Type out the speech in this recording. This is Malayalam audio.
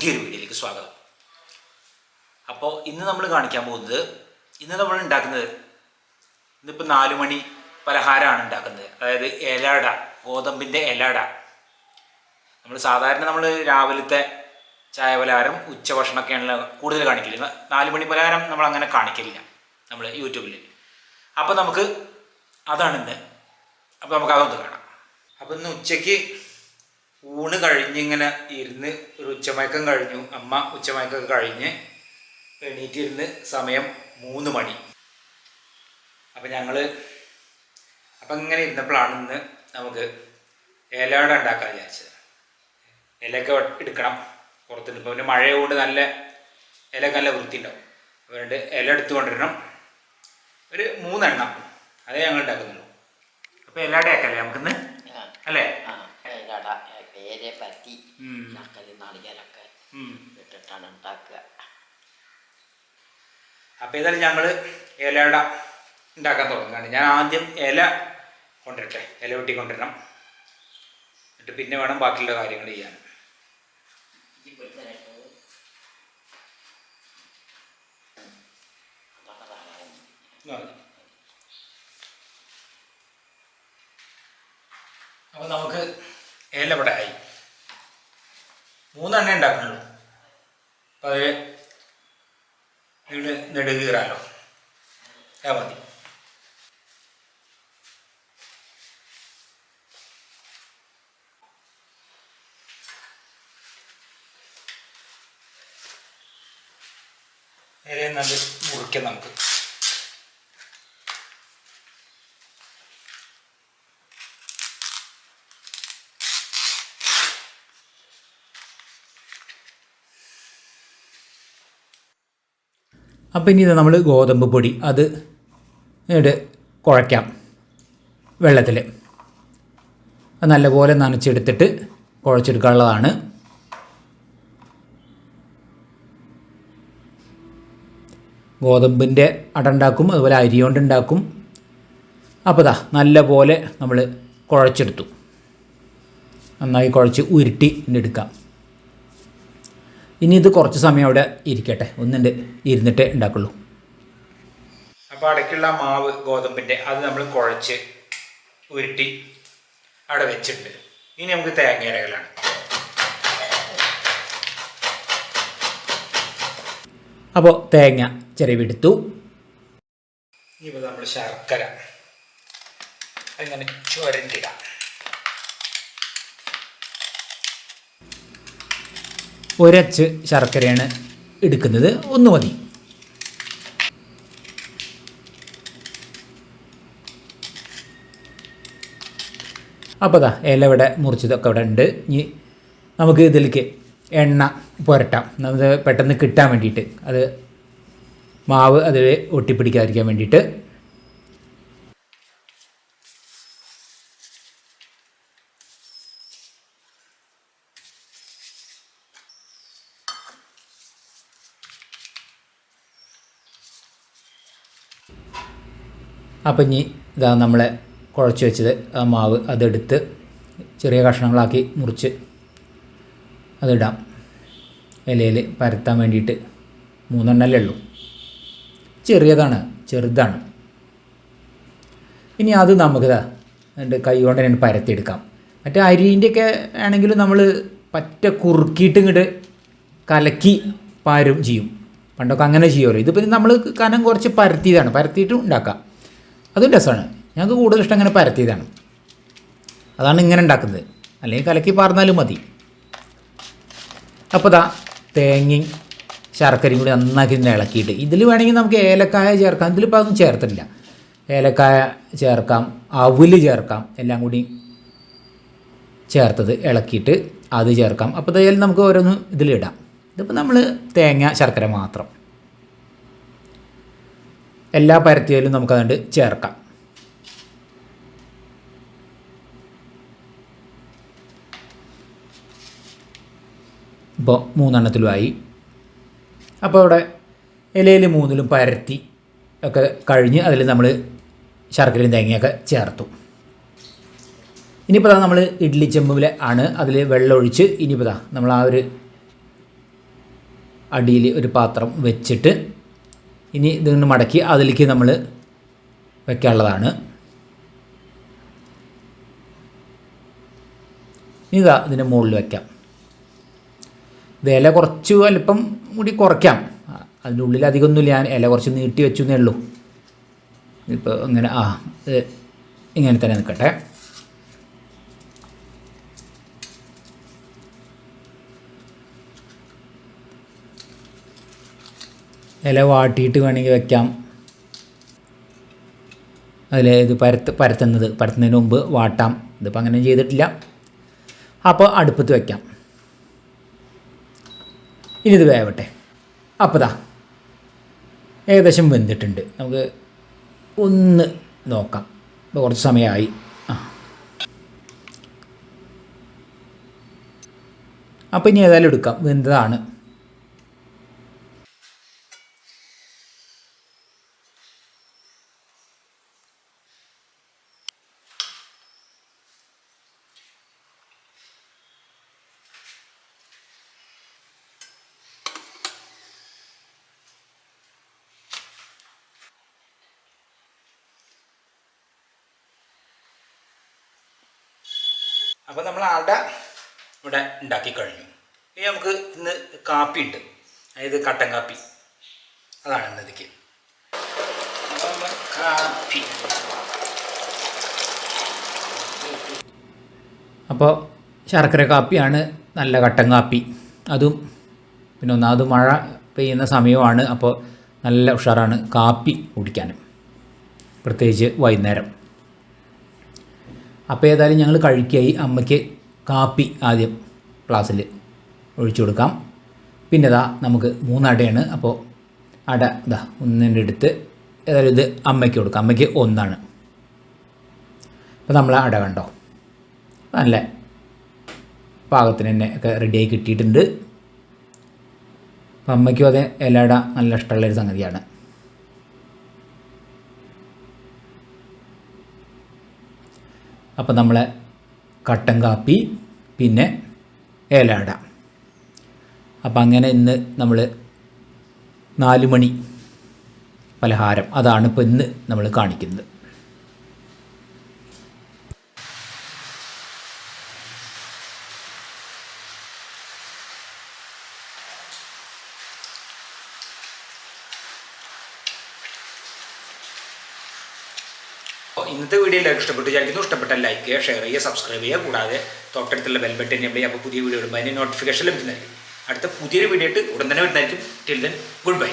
പുതിയൊരു വീഡിയോയിലേക്ക് സ്വാഗതം. അപ്പോൾ ഇന്ന് നമ്മൾ കാണിക്കാൻ പോകുന്നത് ഇന്ന് നമ്മൾ ഉണ്ടാക്കുന്നത് ഇന്നിപ്പോൾ നാല് മണി പലഹാരമാണ് ഉണ്ടാക്കുന്നത്. അതായത് ഇലട ഗോതമ്പിന്റെ ഇലട. നമ്മൾ സാധാരണ നമ്മൾ രാവിലത്തെ ചായ പലഹാരം ഉച്ചഭക്ഷണമൊക്കെയാണ് കൂടുതൽ കാണിക്കില്ല നാല് മണി പലഹാരം നമ്മൾ അങ്ങനെ കാണിക്കില്ല നമ്മൾ യൂട്യൂബിൽ അപ്പോൾ നമുക്ക് അതാണ് ഇന്ന്. അപ്പോൾ നമുക്ക് അതൊന്ന് കാണാം. അപ്പോൾ ഇന്ന് ഉച്ചയ്ക്ക് ഊണ് കഴിഞ്ഞിങ്ങനെ ഇരുന്ന് ഒരു ഉച്ചമയക്കം കഴിഞ്ഞു. അമ്മ ഉച്ചമയക്കം കഴിഞ്ഞ് എണീറ്റിരുന്ന് സമയം മൂന്ന് മണി. അപ്പം ഞങ്ങൾ അപ്പം ഇങ്ങനെ ഇരുന്നപ്പോഴാണ് ഇന്ന് നമുക്ക് ഇലയുടെ ഉണ്ടാക്കാൻ വിചാരിച്ചത്. ഇലയൊക്കെ എടുക്കണം. പുറത്തുനിന്ന് ഇപ്പോൾ പിന്നെ മഴയുകൊണ്ട് നല്ല ഇലയൊക്കെ നല്ല വൃത്തി ഉണ്ടാവും അതുകൊണ്ട് ഇല എടുത്തു കൊണ്ടിരണം ഒരു മൂന്നെണ്ണം. അതേ ഞങ്ങൾ ഉണ്ടാക്കുന്നുള്ളൂ. അപ്പോൾ ഇലയുടെ ആക്കല്ലേ നമുക്കിന്ന്? അല്ലേ? ആ, പേരെ പറ്റി ഉം. ചക്കൽ നാളികേരൊക്കെ. ഇട്ടിട്ടാണ് ഉണ്ടാക്കുക. അപ്പൊ ഏതായാലും ഞങ്ങൾ ഇലയുടെ ഉണ്ടാക്കാൻ തുടങ്ങുകയാണ്. ഞാൻ ആദ്യം ഇല കൊണ്ടുവരട്ടെ. ഇല വെട്ടി കൊണ്ടുവരണം. എന്നിട്ട് പിന്നെ വേണം ബാക്കിയുള്ള കാര്യങ്ങൾ ചെയ്യാൻ. അപ്പൊ നമുക്ക് ഇല ഇവിടെ ആയി. മൂന്നെണ്ണേ ഉണ്ടാക്കുന്നുള്ളൂ. അപ്പോൾ അതിൽ ഇവിടെ നെടുകീറാലോ ആ മതി. നല്ല മുറിക്കാം നമുക്ക്. അപ്പോൾ ഇനി നമ്മൾ ഗോതമ്പ് പൊടി അത് ഇട് കുഴയ്ക്കാം വെള്ളത്തിൽ നല്ലപോലെ നനച്ചെടുത്തിട്ട് കുഴച്ചെടുക്കാനുള്ളതാണ്. ഗോതമ്പിന്റെ അട ഉണ്ടാക്കും അതുപോലെ അരി കൊണ്ട് ഉണ്ടാക്കും. അപ്പോൾ ദാ നല്ലപോലെ നമ്മൾ കുഴച്ചെടുത്തു. നന്നായി കുഴച്ച് ഉരുട്ടി എടുക്കാം. ഇനി ഇത് കുറച്ച് സമയം അവിടെ ഇരിക്കട്ടെ. ഒന്നുണ്ട് ഇരുന്നിട്ടേ ഉണ്ടാക്കുള്ളൂ. അപ്പോൾ അടയ്ക്കുള്ള മാവ് ഗോതമ്പിന്റെ അത് നമ്മൾ കുഴച്ച് ഉരുട്ടി അവിടെ വെച്ചിട്ടുണ്ട്. ഇനി നമുക്ക് തേങ്ങ ഇരകലാണ് അപ്പോൾ തേങ്ങ ചിരവിടുത്തു ഇപ്പോൾ നമ്മൾ ശർക്കര. അങ്ങനെ ചുരണ്ടിടാം ഒരച്ച് ശർക്കരയാണ് എടുക്കുന്നത്. ഒന്ന് മതി. അപ്പോൾ അതാ ഇല ഇവിടെ മുറിച്ചതൊക്കെ ഇവിടെ ഉണ്ട്. ഇനി നമുക്ക് ഇതിലേക്ക് എണ്ണ പുരട്ടാം. നമുക്ക് പെട്ടെന്ന് കിട്ടാൻ വേണ്ടിയിട്ട്. അത് മാവ് അതിൽ ഒട്ടിപ്പിടിക്കാതിരിക്കാൻ വേണ്ടിയിട്ട്. അപ്പം ഇനി ഇതാ നമ്മളെ കുഴച്ച് വെച്ചത് ആ മാവ് അതെടുത്ത് ചെറിയ കഷ്ണങ്ങളാക്കി മുറിച്ച് അതിടാം. ഇലയിൽ പരത്താൻ വേണ്ടിയിട്ട് മൂന്നെണ്ണല്ലേ ഉള്ളൂ. ചെറിയതാണ് ചെറുതാണ്. ഇനി അത് നമുക്കിതാ എന്റെ കൈ കൊണ്ട് തന്നെ പരത്തിയെടുക്കാം. മറ്റേ അരിന്റെയൊക്കെ ആണെങ്കിലും നമ്മൾ പറ്റ കുറുക്കിയിട്ട് ഇങ്ങോട്ട് കലക്കി പാരും ചെയ്യും. പണ്ടൊക്കെ അങ്ങനെ ചെയ്യുമല്ലോ ഇതിപ്പോൾ നമ്മൾ കനം കുറച്ച് പരത്തിയതാണ്. പരത്തിയിട്ടും ഉണ്ടാക്കാം. അതും രസമാണ്. ഞങ്ങൾക്ക് കൂടുതൽ ഇഷ്ടം അങ്ങനെ പരത്തിയതാണ്. അതാണ് ഇങ്ങനെ ഉണ്ടാക്കുന്നത്. അല്ലെങ്കിൽ കലക്കി പാർന്നാലും മതി. അപ്പോൾ ദാ തേങ്ങയും ശർക്കരയും കൂടി നന്നാക്കി ഇളക്കിയിട്ട് ഇതിൽ വേണമെങ്കിൽ നമുക്ക് ഏലക്കായ ചേർക്കാം. ഇതിലിപ്പോൾ അതൊന്നും ചേർത്തില്ല ഏലക്കായ ചേർക്കാം അവിൽ ചേർക്കാം എല്ലാം കൂടി ചേർത്തത് ഇളക്കിയിട്ട് അത് ചേർക്കാം. അപ്പോൾ ഇതായാലും നമുക്ക് ഓരോന്ന് ഇതിലിടാം ഇതിപ്പോൾ നമ്മൾ തേങ്ങ ശർക്കര മാത്രം. എല്ലാ പരത്തിയാലും നമുക്കതുകൊണ്ട് ചേർക്കാം. ഇപ്പോൾ മൂന്നെണ്ണത്തിലുമായി. അപ്പോൾ അവിടെ ഇലയിൽ മൂന്നിലും പരത്തി ഒക്കെ കഴിഞ്ഞ് അതിൽ നമ്മൾ ശർക്കരയും തേങ്ങയൊക്കെ ചേർത്തു. ഇനിയിപ്പോൾ നമ്മൾ ഇഡ്ഡലി ചെമ്പിൽ ആണ് അതിൽ വെള്ളമൊഴിച്ച് ഇനിയിപ്പോൾ നമ്മൾ ആ ഒരു അടിയിൽ ഒരു പാത്രം വെച്ചിട്ട് ഇനി ഇതിങ്ങനെ മടക്കി അതിലേക്ക് നമ്മൾ വെക്കാനുള്ളതാണ്. ഇതാ ഇതിന്റെ മുകളിൽ വയ്ക്കാം ഇത് ഇല കുറച്ച് അല്പം കൂടി കുറയ്ക്കാം. അതിന്റെ ഉള്ളിൽ അധികമൊന്നുമില്ല. ഞാൻ ഇല കുറച്ച് നീട്ടി വെച്ചു എന്നേ ഉള്ളൂ. ഇപ്പോൾ അങ്ങനെ ആ ഇങ്ങനെ തന്നെ നിൽക്കട്ടെ. ഇല വാട്ടിയിട്ട് വേണമെങ്കിൽ വെക്കാം. അതിൽ ഇത് പരത്ത് പരത്തുന്നത് പരത്തുന്നതിന് മുമ്പ് വാട്ടാം. ഇതിപ്പോൾ അങ്ങനെ ചെയ്തിട്ടില്ല. അപ്പോൾ അടുപ്പത്ത് വയ്ക്കാം ഇനി ഇത് വേവട്ടെ. അപ്പോൾ ഏകദേശം വെന്തിട്ടുണ്ട്. നമുക്ക് ഒന്ന് നോക്കാം. ഇപ്പോൾ കുറച്ച് സമയമായി. ആ. അപ്പോൾ ഇനി ഏതായാലും എടുക്കാം. വെന്തതാണ്. അപ്പോൾ നമ്മൾ അട ഇവിടെ ഉണ്ടാക്കി കഴിഞ്ഞു. ഇനി നമുക്ക് ഇന്ന് കാപ്പി ഉണ്ട്. അതായത് കട്ടൻ കാപ്പി. അതാണ് ഇന്നതിക്ക് നമ്മൾ കാപ്പി. അപ്പോൾ ശർക്കര കാപ്പിയാണ് നല്ല കട്ടൻ കാപ്പി. അതും പിന്നെ ഒന്നാമത് മഴ പെയ്യുന്ന സമയമാണ്. അപ്പോൾ നല്ല ഉഷാറാണ് കാപ്പി കുടിക്കാനും പ്രത്യേകിച്ച് വൈകുന്നേരം. അപ്പോൾ ഏതായാലും ഞങ്ങൾ കഴിക്കായി. അമ്മയ്ക്ക് കാപ്പി ആദ്യം ക്ലാസ്സിൽ ഒഴിച്ചു കൊടുക്കാം. പിന്നെ ഇതാ നമുക്ക് മൂന്നടയാണ്. അപ്പോൾ അട ഇതാ ഒന്നിന്റെ അടുത്ത്. ഏതായാലും ഇത് അമ്മയ്ക്ക് കൊടുക്കാം. അമ്മയ്ക്ക് ഒന്നാണ്. അപ്പോൾ നമ്മൾ അട കണ്ടോ? നല്ല പാകത്തിന് തന്നെ ഒക്കെ റെഡിയായി കിട്ടിയിട്ടുണ്ട്. അപ്പം അമ്മയ്ക്കും അതെ ഇട നല്ല ഇഷ്ടമുള്ളൊരു സംഗതിയാണ്. അപ്പം നമ്മൾ കട്ടൻ കാപ്പി പിന്നെ ഏലാട. അപ്പം അങ്ങനെ ഇന്ന് നമ്മൾ നാല് മണി പലഹാരം അതാണ് ഇപ്പോൾ ഇന്ന് നമ്മൾ കാണിക്കുന്നത്. ഇന്നത്തെ വീഡിയോ എല്ലാവർക്കും ഇഷ്ടപ്പെട്ടു വിചാരിക്കുന്നു. ഇഷ്ടപ്പെട്ട ലൈക്ക് ചെയ്യുക ഷെയർ ചെയ്യുക സബ്സ്ക്രൈബ് ചെയ്യുക. കൂടാതെ തൊട്ടടുത്തുള്ള ബെൽബട്ടൻ ചെയ്യുക അപ്പോൾ പുതിയ വീഡിയോ ഇടുമ്പോൾ അതിന് നോട്ടിഫിക്കേഷൻ ലഭിക്കുന്നതായിരിക്കും. അടുത്ത പുതിയൊരു വീഡിയോ ഇട്ട് ഉടൻ തന്നെ വരുന്നതായിരിക്കും. Till then good bye